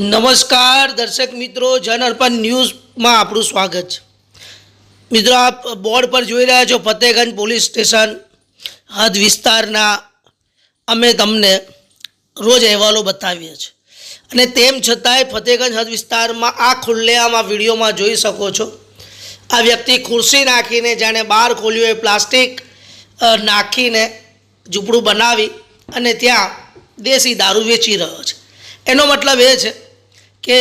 નમસ્કાર, દર્શક મિત્રો, જન અર્પણ ન્યૂઝમાં આપણું સ્વાગત છે. મિત્રો, આપ બોર્ડ પર જોઈ રહ્યા છો ફતેહગંજ પોલીસ સ્ટેશન હદ વિસ્તારના. અમે તમને રોજ અહેવાલો બતાવીએ છીએ. અને તેમ છતાંય ફતેહગંજ હદ વિસ્તારમાં આ ખુલ્લેઆમાં વિડીયોમાં જોઈ શકો છો. આ વ્યક્તિ ખુરશી નાખીને, જાણે બહાર ખોલ્યું એ પ્લાસ્ટિક નાખીને ઝૂંપડું બનાવી અને ત્યાં દેશી દારૂ વેચી રહ્યો છે. એનો મતલબ એ છે કે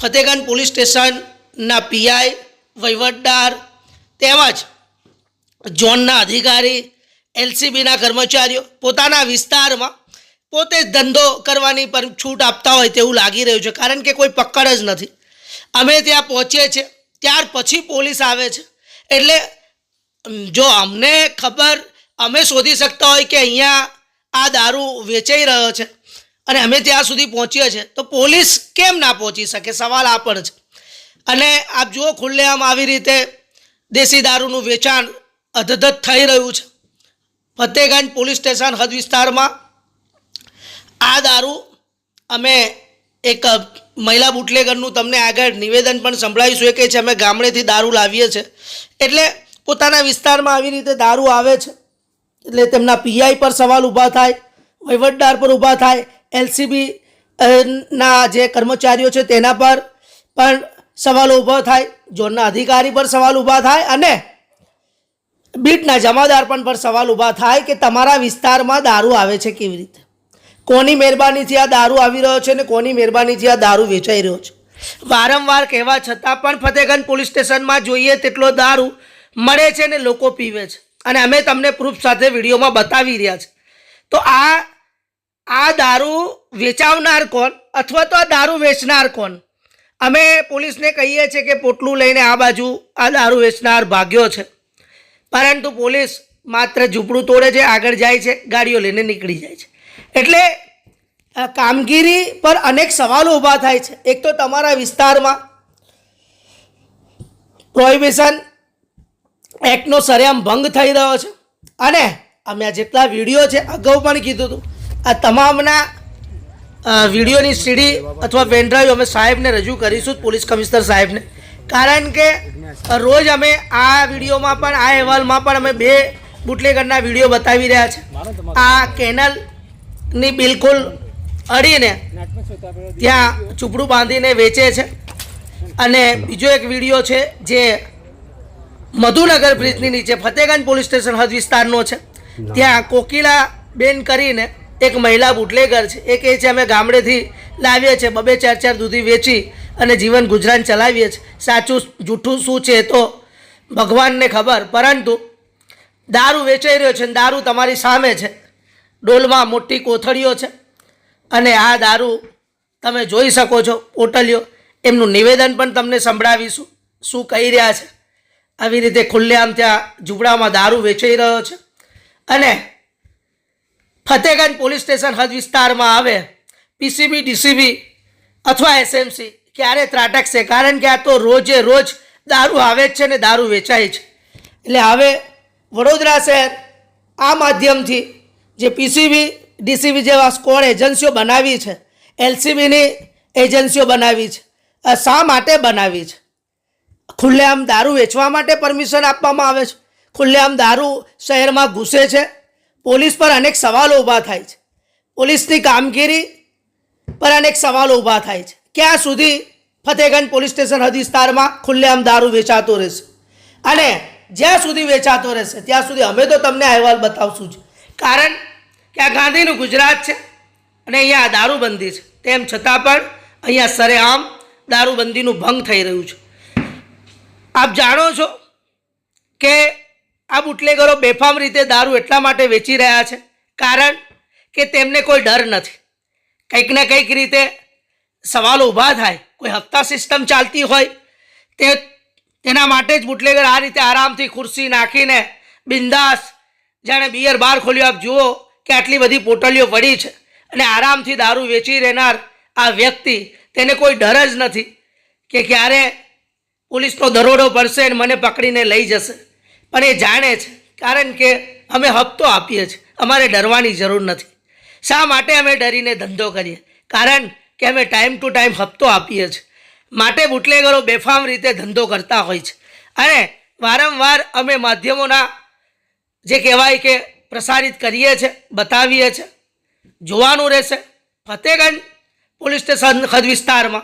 ફતેહગંજ પોલીસ સ્ટેશનના પીઆઈ, વહીવટદાર તેમજ ઝોનના અધિકારી, એલસીબીના કર્મચારીઓ પોતાના વિસ્તારમાં પોતે જ ધંધો કરવાની પર છૂટ આપતા હોય તેવું લાગી રહ્યું છે. કારણ કે કોઈ પકડ જ નથી. અમે ત્યાં પહોંચીએ છીએ. ત્યાર પછી પોલીસ આવે છે. એટલે જો અમને ખબર, અમે શોધી શકતા હોય કે અહીંયા આ દારૂ વેચાઈ રહ્યો છે. અને અમે ત્યાં સુધી પહોંચીએ છીએ. તો પોલીસ કેમ ના પહોંચી શકે? સવાલ આ પણ છે. અને આપ જુઓ, ખુલ્લેઆમ આવી રીતે દેશી દારૂનું વેચાણ અધધત થઈ રહ્યું છે. ફતેહગંજ પોલીસ સ્ટેશન હદ વિસ્તારમાં આ દારૂ અમે એક મહિલા બુટલેગરનું તમને આગળ નિવેદન પણ સંભળાવીશું. એ કહે છે, અમે ગામડેથી દારૂ લાવીએ છીએ. એટલે પોતાના વિસ્તારમાં આવી રીતે દારૂ આવે છે. એટલે તેમના પીઆઈ પર સવાલ ઊભા થાય, વહીવટદાર પર ઊભા થાય એલસીબી ના જે કર્મચારીઓ છે તેના પર પણ સવાલો ઊભા થાય, ઝોનના અધિકારી પર સવાલ ઊભા થાય અને બીટના જમાદાર પણ પર સવાલ ઊભા થાય કે તમારા વિસ્તારમાં દારૂ આવે છે કેવી રીતે? કોની મહેરબાનીથી આ દારૂ આવી રહ્યો છે ને કોની મહેરબાનીથી આ દારૂ વેચાઈ રહ્યો છે? વારંવાર કહેવા છતાં પણ ફતેહગંજ પોલીસ સ્ટેશનમાં જોઈએ તેટલો દારૂ મળે છે ને લોકો પીવે છે. અને અમે તમને પ્રૂફ સાથે વિડીયોમાં બતાવી રહ્યા છે. તો આ આ દારૂ વેચાવનાર કોણ અથવા તો આ દારૂ વેચનાર કોણ? અમે પોલીસને કહીએ છીએ કે પોટલું લઈને આ બાજુ આ દારૂ વેચનાર ભાગ્યો છે. પરંતુ પોલીસ માત્ર ઝૂંપડું તોડે છે, આગળ જાય છે, ગાડીઓ લઈને નીકળી જાય છે. એટલે કામગીરી પર અનેક સવાલો ઊભા થાય છે. એક તો તમારા વિસ્તારમાં પ્રોહિબિશન એક્ટનો સરેઆમ ભંગ થઈ રહ્યો છે. અને અમે આ જેટલા વીડિયો છે, અગાઉ પણ કીધું હતું. આ તમામના વિડીયોની સીડી અથવા પેનડ્રાઈવ અમે સાહેબને રજૂ કરીશું, પોલીસ કમિશનર સાહેબને. કારણ કે રોજ અમે આ વિડીયોમાં પણ, આ અહેવાલમાં પણ અમે બે બુટલેગરના વીડિયો બતાવી રહ્યા છે. આ કેનલની બિલકુલ અડીને ત્યાં ચૂપડું બાંધીને વેચે છે. અને બીજો એક વીડિયો છે જે મધુનગર બ્રિજની નીચે ફતેગંજ પોલીસ સ્ટેશન હદ વિસ્તારનો છે. ત્યાં કોકિલા બેન કરીને એક મહિલા બુટલેગર છે. એ કહે છે, અમે ગામડેથી લાવીએ છીએ, બબે ચાર ચાર દૂધી વેચી અને જીવન ગુજરાન ચલાવીએ છીએ. સાચું જૂઠું શું છે તો ભગવાનને ખબર, પરંતુ દારૂ વેચાઈ રહ્યો છે અને દારૂ તમારી સામે છે. ડોલમાં મોટી કોથળીઓ છે અને આ દારૂ તમે જોઈ શકો છો, પોટલીઓ. એમનું નિવેદન પણ તમને સંભળાવીશું. શું કહી રહ્યા છે? આવી રીતે ખુલ્લેઆમ ત્યાં ઝૂંપડામાં દારૂ વેચાઈ રહ્યો છે. અને ફતેગંજ પોલીસ સ્ટેશન હદ વિસ્તારમાં આવે, પીસીબી, ડીસીબી અથવા એસએમસી, ક્યારે ત્રાટકશે કારણ કે આ તો રોજે રોજ દારૂ આવે જ છે ને દારૂ વેચાય છે એટલે હવે વડોદરા શહેર આ માધ્યમથી જે પીસીબી, ડીસીબી જેવા સ્કોડ એજન્સીઓ બનાવી છે, એલસીબીની એજન્સીઓ બનાવી છે શા માટે બનાવી છે? ખુલ્લેઆમ દારૂ વેચવા માટે પરમિશન આપવામાં આવે છે. ખુલ્લેઆમ દારૂ શહેરમાં ઘૂસે છે. પોલીસ પર અનેક સવાલો ઊભા થાય છે. પોલીસની કામગીરી પર અનેક સવાલો ઊભા થાય છે. ક્યાં સુધી ફતેહગંજ પોલીસ સ્ટેશન હદ વિસ્તારમાં ખુલ્લેઆમ દારૂ વેચાતો રહેશે? અને જ્યાં સુધી વેચાતો રહેશે, ત્યાં સુધી અમે તો તમને અહેવાલ બતાવશું જ. કારણ કે આ ગાંધીનું ગુજરાત છે અને અહીંયા દારૂબંધી છે. તેમ છતાં પણ અહીંયા સરેઆમ દારૂબંધીનું ભંગ થઈ રહ્યું છે. આપ જાણો છો કે આ બુટલેગરો બેફામ રીતે દારૂ એટલા માટે વેચી રહ્યા છે, કારણ કે તેમને કોઈ ડર નથી. કંઈક ને કંઈક રીતે સવાલો ઊભા થાય, કોઈ હપ્તા સિસ્ટમ ચાલતી હોય, તે તેના માટે જ બુટલેગર આ રીતે આરામથી ખુરશી નાખીને બિંદાસ જાણે બિયર બાર ખોલ્યો. આપ જુઓ કે આટલી બધી પોટલીઓ પડી છે અને આરામથી દારૂ વેચી રહેનાર આ વ્યક્તિ તેને કોઈ ડર જ નથી કે ક્યારે પોલીસનો દરોડો પડશે અને મને પકડીને લઈ જશે. પણ એ જાણે છે, કારણ કે અમે હપ્તો આપીએ છીએ, અમારે ડરવાની જરૂર નથી. શા માટે અમે ડરીને ધંધો કરીએ? કારણ કે અમે ટાઈમ ટુ ટાઈમ હપ્તો આપીએ છીએ. માટે બુટલેગરો બેફામ રીતે ધંધો કરતા હોય છે. અને વારંવાર અમે માધ્યમોના જે કહેવાય કે પ્રસારિત કરીએ છીએ બતાવીએ છીએ જોવાનું રહેશે. ફતેગંજ પોલીસ સ્ટેશન ખદ વિસ્તારમાં.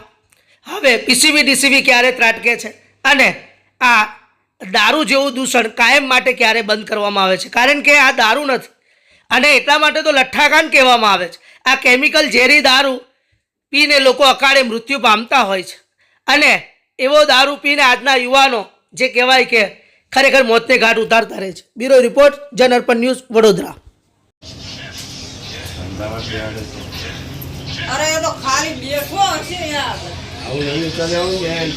હવે પીસીબી ડીસીબી ક્યારે ત્રાટકે છે? અને આ દારૂ જેવું દૂષણ કાયમ માટે ક્યારે બંધ કરવામાં આવે છે? કારણ કે આ દારૂ નથી. અને એટલા માટે તો લઠ્ઠાકાન કહેવામાં આવે છે. આ કેમિકલ ઝેરી દારૂ પીને લોકો અકાળે મૃત્યુ પામતા હોય છે. અને એવો દારૂ પીને આજના યુવાનો જે કહેવાય કે ખરેખર મોતને ઘાટ ઉતારતા રહે છે. બ્યુરો રિપોર્ટ, જન અર્પણ ન્યૂઝ, વડોદરા. અરે, એ તો ખાલી બેઠો હશે યાર. આવું ટાઈમ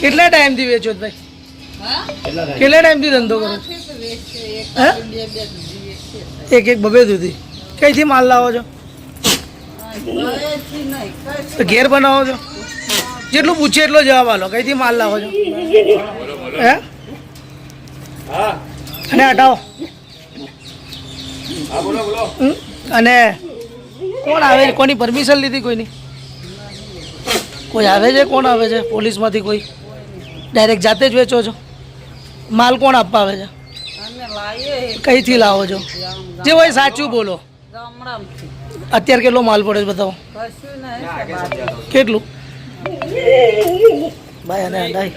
કેટલા ટાઈમથી વેચો ભાઈ? કેટલા ટાઈમ? થી ટાઈમથી ધંધો કરો એક એક એક બબે સુધી કઈથી માલ લાવો છો? ઘેર બનાવો છો? જેટલું પૂછે એટલો જવાબ આલો. કઈથી માલ લાવો છો? હે. અને હટાવો. હા બોલો બોલો. હમ? અને કોણ આવે? કોની પરમિશન લીધી કોઈની? કોઈ આવે છે? કોણ આવે છે? પોલીસમાંથી કોઈ? ડાયરેક્ટ જાતે જ વેચો છો? માલ કોણ આપવા આવે છે? અમે કઈથી લાવો છો? જે હોય સાચું બોલો. અત્યારે કેટલો માલ પડે છે બતાવો? કેટલું? ભાઈ અને હટાઈ